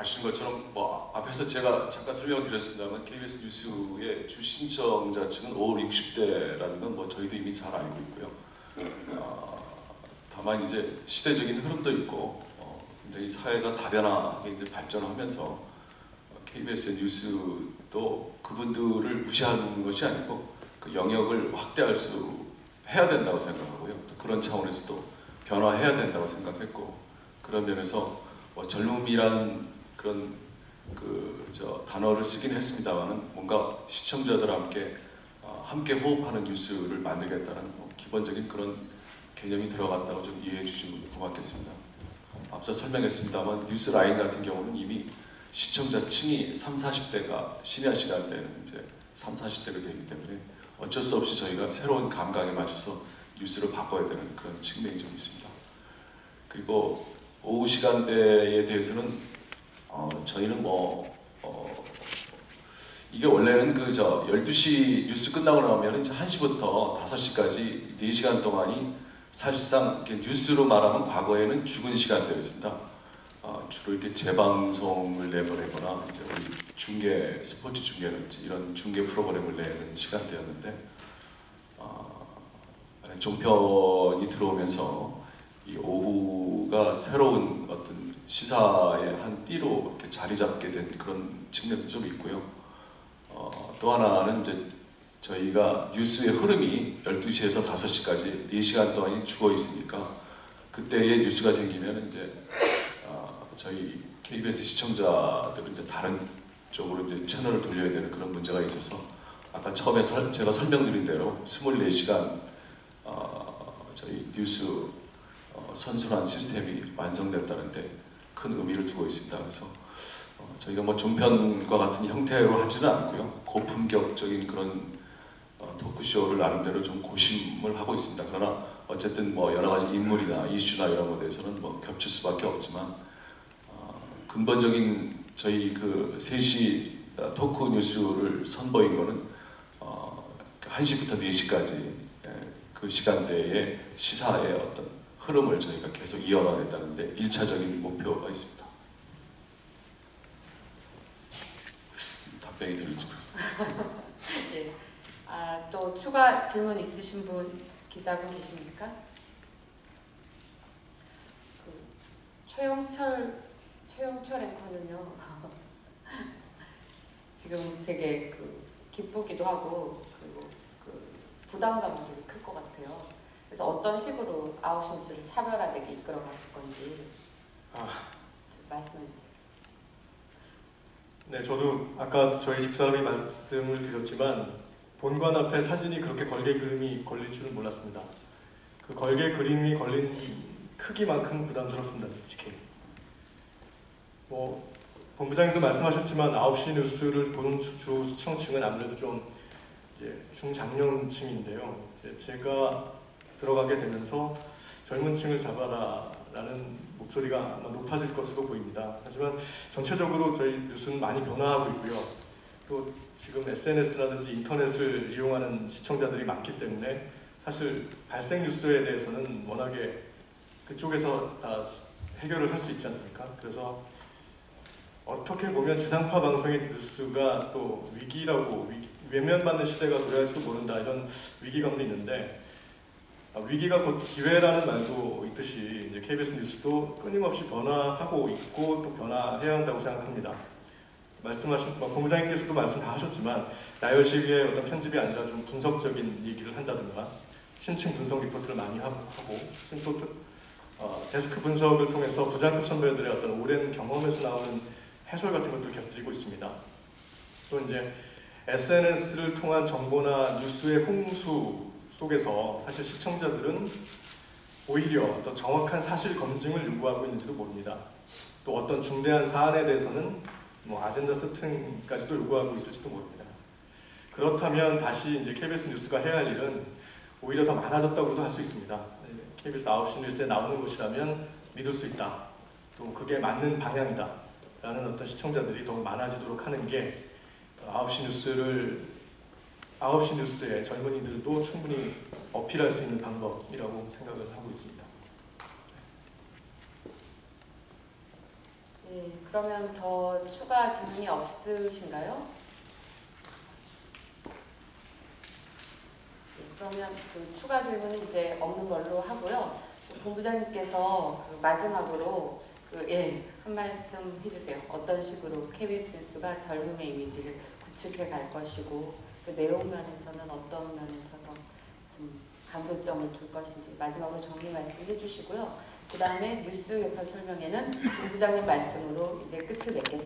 아시는 것처럼 뭐 앞에서 제가 잠깐 설명을 드렸습니다만 KBS 뉴스의 주 신청자 층은 5, 60대라는 건 뭐 저희도 이미 잘 알고 있고요. 어, 다만 이제 시대적인 흐름도 있고 어, 굉장히 사회가 다변화하게 이제 발전하면서 KBS 뉴스도 그분들을 무시하는 것이 아니고 그 영역을 확대할 수 해야 된다고 생각하고요. 또 그런 차원에서 또 변화해야 된다고 생각했고 그런 면에서 뭐 젊음이라는 그런 그 저 단어를 쓰긴 했습니다만은 뭔가 시청자들과 함께 어, 함께 호흡하는 뉴스를 만들겠다는 뭐 기본적인 그런 개념이 들어갔다고 좀 이해해 주시면 고맙겠습니다. 앞서 설명했습니다만 뉴스 라인 같은 경우는 이미 시청자 층이 3, 40대가 심야 시간대는 이제 3, 40대가 되기 때문에 어쩔 수 없이 저희가 새로운 감각에 맞춰서 뉴스를 바꿔야 되는 그런 측면이 좀 있습니다. 그리고 오후 시간대에 대해서는 어, 저희는 뭐 어, 이게 원래는 그 저 12시 뉴스 끝나고 나면 이제 1시부터 5시까지 4시간 동안이 사실상 뉴스로 말하면 과거에는 죽은 시간대였습니다. 어, 주로 이렇게 재방송을 내보내거나 이제 우리 중계 스포츠 중계라든지 이런 중계 프로그램을 내는 시간대였는데 어, 종편이 들어오면서 이 오후가 새로운 시사의 한 띠로 이렇게 자리 잡게 된 그런 측면도 좀 있고요. 어, 또 하나는 이제 저희가 뉴스의 흐름이 12시에서 5시까지 4시간 동안이 죽어 있으니까 그때에 뉴스가 생기면 이제 어, 저희 KBS 시청자들은 이제 다른 쪽으로 이제 채널을 돌려야 되는 그런 문제가 있어서 아까 처음에 설, 제가 설명드린 대로 24시간 어, 저희 뉴스 어, 선순환 시스템이 완성됐다는데 큰 의미를 두고 있습니다. 그래서 어, 저희가 뭐 종편과 같은 형태로 하지는 않고요. 고품격적인 그런 어, 토크쇼를 나름대로 좀 고심을 하고 있습니다. 그러나 어쨌든 뭐 여러 가지 인물이나 이슈나 이런 것에 대해서는 뭐 겹칠 수밖에 없지만 어, 근본적인 저희 그 3시 토크 뉴스를 선보인 거는 어, 1시부터 4시까지 예, 그 시간대에 시사의 어떤 흐름을 저희가 계속 이어가겠다는데 1차적인 목표가 있습니다. 답변이 들을지 예. 아, 또 추가 질문 있으신 분 기자분 계십니까? 그 최영철 최영철 앵커는요. 지금 되게 그 기쁘기도 하고 그리고 그 부담감이 되게 클 것 같아요. 그래서 어떤 식으로 아웃신스를 차별화되게 이끌어 가실 건지 아. 좀 말씀해 주세요. 네, 저도 아까 저희 집사람이 말씀을 드렸지만 본관 앞에 사진이 그렇게 걸개 그림이 걸릴 줄은 몰랐습니다. 그 걸개 그림이 걸린 크기만큼 부담스럽습니다, 솔직히. 뭐 본부장님도 말씀하셨지만 9시 뉴스를 보는 주, 주 시청층은 아무래도 좀 이제 중장년층인데요. 이제 제가 들어가게 되면서 젊은 층을 잡아라 라는 목소리가 아마 높아질 것으로 보입니다. 하지만 전체적으로 저희 뉴스는 많이 변화하고 있고요. 또 지금 SNS라든지 인터넷을 이용하는 시청자들이 많기 때문에 사실 발생 뉴스에 대해서는 워낙에 그쪽에서 다 해결을 할 수 있지 않습니까? 그래서 어떻게 보면 지상파 방송의 뉴스가 또 위기라고 위기, 외면받는 시대가 도래할지도 모른다 이런 위기감도 있는데 아, 위기가 곧 기회라는 말도 있듯이 이제 KBS 뉴스도 끊임없이 변화하고 있고 또 변화해야 한다고 생각합니다. 말씀하신 뭐 본부장님께서도 말씀 다 하셨지만 나열식의 어떤 편집이 아니라 좀 분석적인 얘기를 한다든가 심층 분석 리포트를 많이 하고 심포트 어, 데스크 분석을 통해서 부장급 선배들의 어떤 오랜 경험에서 나오는 해설 같은 것도 곁들이고 있습니다. 또 이제 SNS를 통한 정보나 뉴스의 홍수 속에서 사실 시청자들은 오히려 어떤 정확한 사실 검증을 요구하고 있는지도 모릅니다. 또 어떤 중대한 사안에 대해서는 뭐 아젠다 세팅까지도 요구하고 있을지도 모릅니다. 그렇다면 다시 이제 KBS 뉴스가 해야 할 일은 오히려 더 많아졌다고도 할 수 있습니다. KBS 9시 뉴스에 나오는 것이라면 믿을 수 있다. 또 그게 맞는 방향이다. 라는 어떤 시청자들이 더 많아지도록 하는 게 9시 뉴스를 9시 뉴스의 젊은이들도 충분히 어필할 수 있는 방법이라고 생각을 하고 있습니다. 네, 네, 그러면 더 추가 질문이 없으신가요? 네, 그러면 그 추가 질문은 이제 없는 걸로 하고요. 본부장님께서 그 마지막으로 그, 예, 한 말씀 해주세요. 어떤 식으로 KBS 뉴스가 젊음의 이미지를 구축해 갈 것이고 그 내용 면에서는 어떤 면에서 좀 강조점을 둘 것인지 마지막으로 정리 말씀 해 주시고요. 그 다음에 뉴스 개편 설명회는 본부장님 말씀으로 이제 끝을 맺겠습니다.